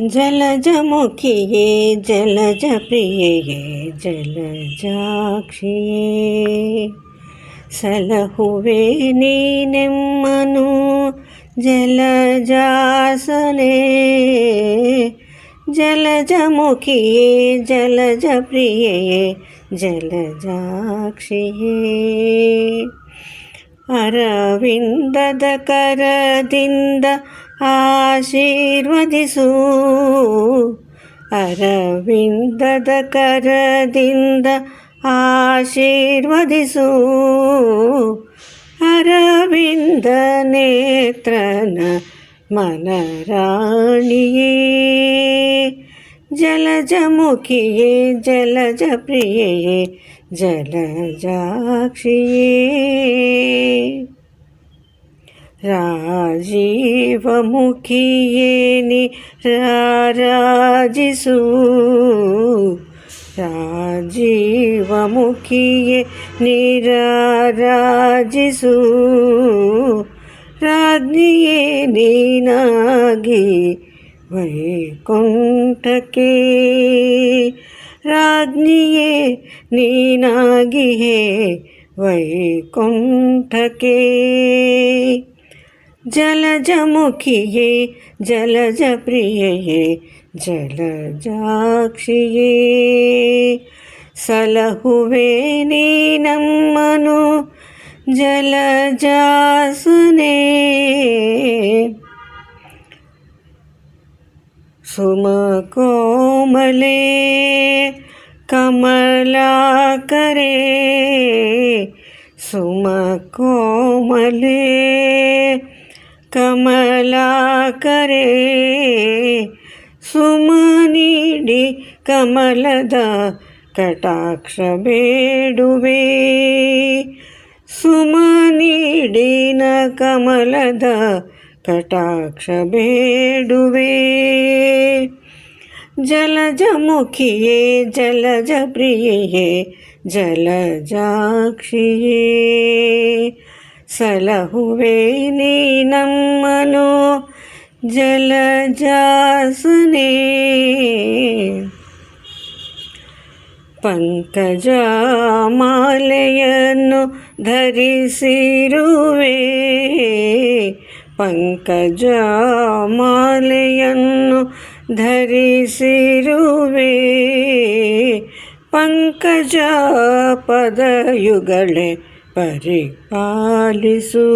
जलज मुखिए जलज प्रिय ये जलजाक्षिये। सलहुवे नीनेम्मनु जलजासने। जलजमुखी जल जलज प्रिय ये जलजाक्षिये। अरविन्दद ಆಶೀರ್ವದಿಸು ಅರವಿಂದದ ಕರದಿಂದ ಆಶೀರ್ವದಿಸು ಅರವಿಂದ ನೇತ್ರನ ಮನರಾಣಿಯೇ ಜಲಜಮುಖಿಯೇ ಜಲಜ ಪ್ರಿಯೆಯೇ ಜಲಜಾಕ್ಷಿಯೇ ರಾಜೀವಮುಖಿಯೇನಿ ರಾರಾಜಿಸು ರಾಜೀವಮುಖಿಯೇ ನಿರಾರಾಜಿಸು ರಾಜ್ಞಿಯೇ ನೀನಾಗಿ ವೈಕುಂಠಕ್ಕೆ ರಾಜ್ಞಿಯೇ ನೀನಾಗಿಯೇ ವೈಕುಂಠಕ್ಕೆ ಜಲಜಮುಖಿಯೇ ಜಲಜ ಪ್ರಿಯೆಯೇ ಜಲಜಾಕ್ಷಿಯೇ ಸಲಹುವೆ ನೀ ನಮ್ಮನು ಜಲಜಾಸನೆ ಸುಮಕೋಮಲೆ ಕಮಲಾಕರೆ ಸುಮಕೋಮಲೆ ಕಮಲಾಕರೆ ಸುಮನಿಡಿ ಕಮಲದ ಕಟಾಕ್ಷ ಬೇಡುವೆ ಸುಮನಿಡಿನ ಕಮಲದ ಕಟಾಕ್ಷ ಬೇಡುವೆ ಜಲಜಮುಖಿಯೇ ಜಲಜ ಪ್ರಿಯೆಯೇ ಜಲಜಾಕ್ಷಿಯೇ ಸಲಹುವೆ ನೀ ನಮ್ಮನು ಜಲಜಾಸನೆ ಪಂಕಜ ಮಾಲೆಯನ್ನು ಧರಿಸಿರುವೆ ಪಂಕಜ ಮಾಲೆಯನ್ನು ಧರಿಸಿರುವೆ ಪಂಕಜ ಪದಯುಗಳೇ ಪರಿಪಾಲಿಸು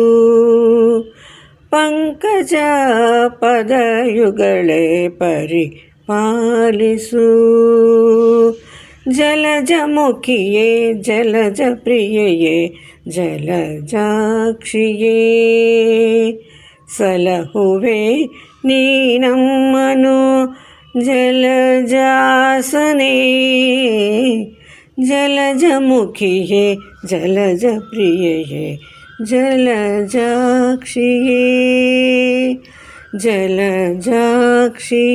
ಪಂಕಜ ಪದಯುಗಳೇ ಪರಿಪಾಲಿಸು ಜಲಜಮುಖಿಯೇ ಜಲಜ ಪ್ರಿಯೆಯೇ ಜಲಜಾಕ್ಷಿಯೇ ಸಲಹುವೆ ನೀನಮ್ಮನು ಜಲಜಾಸನೆ जलजमुखी हे जलज प्रिय हे जलजाक्षी जलजाक्षी